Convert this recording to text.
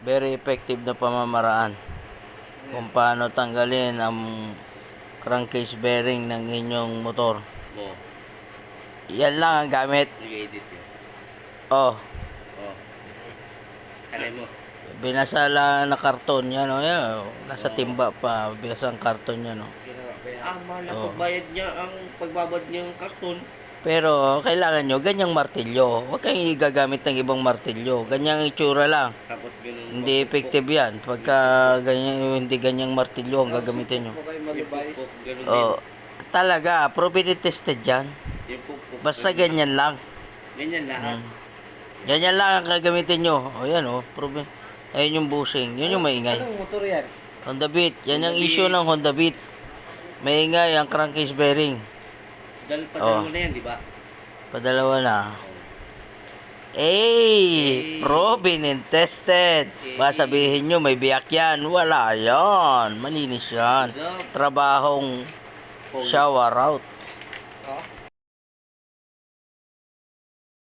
very effective na pamamaraan kung paano tanggalin ang crankcase bearing ng inyong motor. Mo. Yan lang ang gamit. Nag-edit yun. Oh, Oh. Mo. binasa lang na karton yan. Oh, yan. oh. Nasa timba pa. Binasa ang karton yan. Oh. Ah, mahal Oo. oh. pagbayad niya ang pagbabad niyang karton. Pero kailangan nyo ganyang martilyo. Huwag kayong gagamit ng ibang martilyo. Ganyang itsura lang. Tapos ganun. Hindi effective yan. Pagka ganyan, hindi ganyang martilyo ang gagamitin nyo. Oh, talaga, and tested yan. Basta ganyan lang. Ganyan lahat. Ganyan lang ang gagamitin nyo. O yan o, proven. Ayun yung bushing. Yun yung maingay. Anong motor yan? Honda Beat. Yan ang Honda issue Beat. ng Honda Beat. Maingay ang crankcase bearing. Dal pa Oh. na yan, di ba? Padalawa na. Eh, proven and tested. Baka sabihin nyo, may biyak yan. Wala yan. Malinis yan. Trabahong shower out.